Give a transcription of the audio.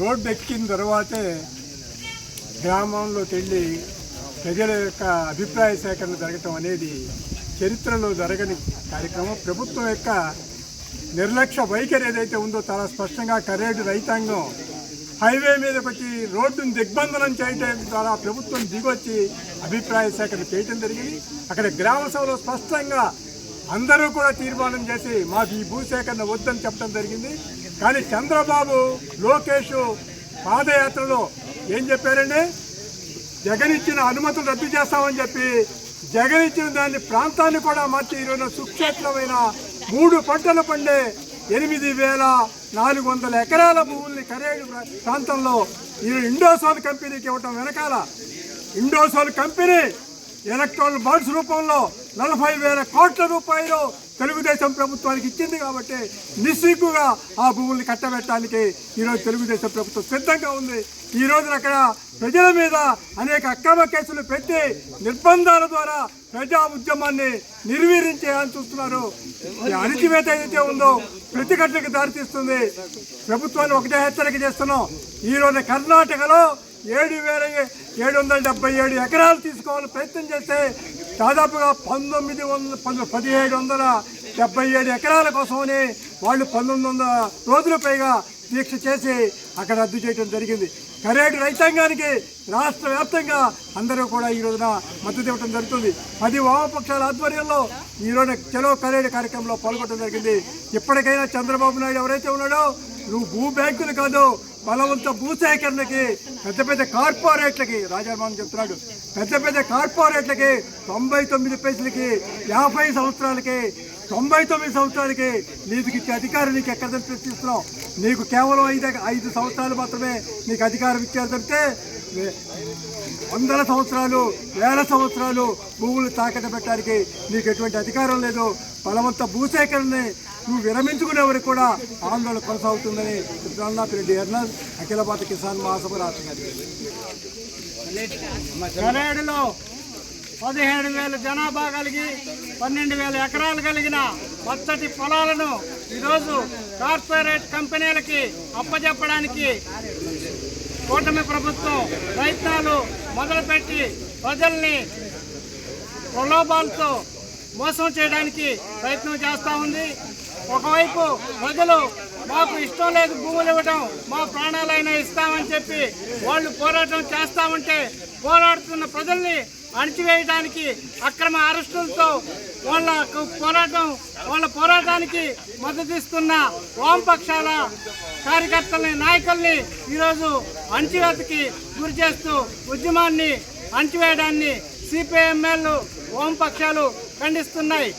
Road ఎక్కిన తర్వాతే గ్రామంలోకి వెళ్ళి ప్రజల యొక్క అభిప్రాయ సేకరణ జరగటం అనేది చరిత్రలో జరగని కార్యక్రమం. ప్రభుత్వం యొక్క నిర్లక్ష్య వైఖరి ఏదైతే ఉందో చాలా స్పష్టంగా కరేడు రైతాంగం హైవే మీదకి వచ్చి రోడ్డును దిగ్బంధనం చేయడం ద్వారా ప్రభుత్వం దిగొచ్చి అభిప్రాయ సేకరణ చేయడం జరిగింది. అక్కడ గ్రామ సభలో స్పష్టంగా అందరూ కూడా తీర్మానం చేసి మాకు ఈ భూసేకరణ వద్దని చెప్పడం జరిగింది. కానీ చంద్రబాబు లోకేష్ పాదయాత్రలో ఏం చెప్పారండి? జగన్ ఇచ్చిన అనుమతులు రద్దు చేస్తామని చెప్పి జగన్ ఇచ్చిన దాన్ని ప్రాంతాన్ని కూడా మార్చి ఈరోజు సుక్షేత్రమైన మూడు పంటలు పండే ఎనిమిది వేల నాలుగు వందల ఎకరాల భూముల్ని కరేడు ప్రాంతంలో ఈ ఇండోసోల్ కంపెనీకి ఇవ్వటం వెనకాల ఇండోసోల్ కంపెనీ ఎలక్ట్రానిక్ బాండ్స్ రూపంలో నలభై వేల కోట్ల రూపాయలు తెలుగుదేశం ప్రభుత్వానికి ఇచ్చింది కాబట్టి నిస్సిగ్గుగా ఆ భూముల్ని కట్టబెట్టడానికి ఈరోజు తెలుగుదేశం ప్రభుత్వం సిద్ధంగా ఉంది. ఈ రోజున అక్కడ ప్రజల మీద అనేక అక్రమ కేసులు పెట్టి నిర్బంధాల ద్వారా ప్రజా ఉద్యమాన్ని నిర్వీర్యం చూస్తున్నారు. అణిచివేత ఏదైతే ఉందో ప్రతిఘటనకు దారితీస్తుంది. ప్రభుత్వాన్ని ఒకటే హెచ్చరిక చేస్తున్నాం. ఈ రోజు కర్ణాటకలో ఏడు వేల ఏడు వందల డెబ్బై ఏడు ఎకరాలు తీసుకోవాలని ప్రయత్నం చేస్తే దాదాపుగా పంతొమ్మిది వందల పదిహేడు వందల డెబ్బై ఏడు ఎకరాల కోసమని వాళ్ళు పంతొమ్మిది వందల రోజుల పైగా దీక్ష చేసి అక్కడ రద్దు చేయడం జరిగింది. కరేడు రైతాంగానికి రాష్ట్ర వ్యాప్తంగా అందరూ కూడా ఈ రోజున మద్దతు ఇవ్వడం జరుగుతుంది. పది వామపక్షాల ఆధ్వర్యంలో ఈ రోజున చలో కరేడు కార్యక్రమంలో పాల్గొనడం జరిగింది. ఇప్పటికైనా చంద్రబాబు నాయుడు ఎవరైతే ఉన్నాడో నువ్వు భూ బ్యాంకులు కాదు బలవంత భూసేకరణకి పెద్ద పెద్ద కార్పొరేట్లకి రాజారామన్ చెప్తున్నాడు పెద్ద పెద్ద కార్పొరేట్లకి తొంభై తొమ్మిది పైసలకి యాభై సంవత్సరాలకి తొంభై తొమ్మిది సంవత్సరాలకి నీకు ఇచ్చే అధికారం నీకు ఎక్కడ ప్రశ్నిస్తున్నావు నీకు కేవలం ఐదు ఐదు సంవత్సరాలు మాత్రమే నీకు అధికారం ఇచ్చారు తప్పితే వందల సంవత్సరాలు వేల సంవత్సరాలు భూములు తాకట్టు పెట్టడానికి నీకు ఎటువంటి అధికారం లేదు. బలవంత భూసేకరణని నువ్వు విరమించుకునే వరకు కూడా ఆందోళన కొనసాగుతుందని రామ్నాథ్ రెడ్డి అర్నల్ అఖిల భారత కిసాన్ మహాసభ రాష్ట్ర కార్యదర్శి పదిహేడు వేల జనాభా కలిగి పన్నెండు వేల ఎకరాలు కలిగిన పచ్చటి పొలాలను ఈరోజు కార్పొరేట్ కంపెనీలకి అప్పజెప్పడానికి కూటమి ప్రభుత్వం ప్రయత్నాలు మొదలుపెట్టి ప్రజల్ని ప్రలోభాలతో మోసం చేయడానికి ప్రయత్నం చేస్తూ ఉంది. ఒకవైపు ప్రజలు మాకు ఇష్టం లేదు భూములు ఇవ్వడం మా ప్రాణాలైనా ఇస్తామని చెప్పి వాళ్ళు పోరాటం చేస్తామంటే పోరాడుతున్న ప్రజల్ని అణిచివేయడానికి అక్రమ అరెస్టులతో వాళ్ళ పోరాటం వాళ్ళ పోరాటానికి మద్దతిస్తున్న వామపక్షాల కార్యకర్తల్ని నాయకుల్ని ఈరోజు అణచివేతకి గురి చేస్తూ ఉద్యమాన్ని అణచివేయడాన్ని సిపిఎంఎల్ వామపక్షాలు ఖండిస్తున్నాయి.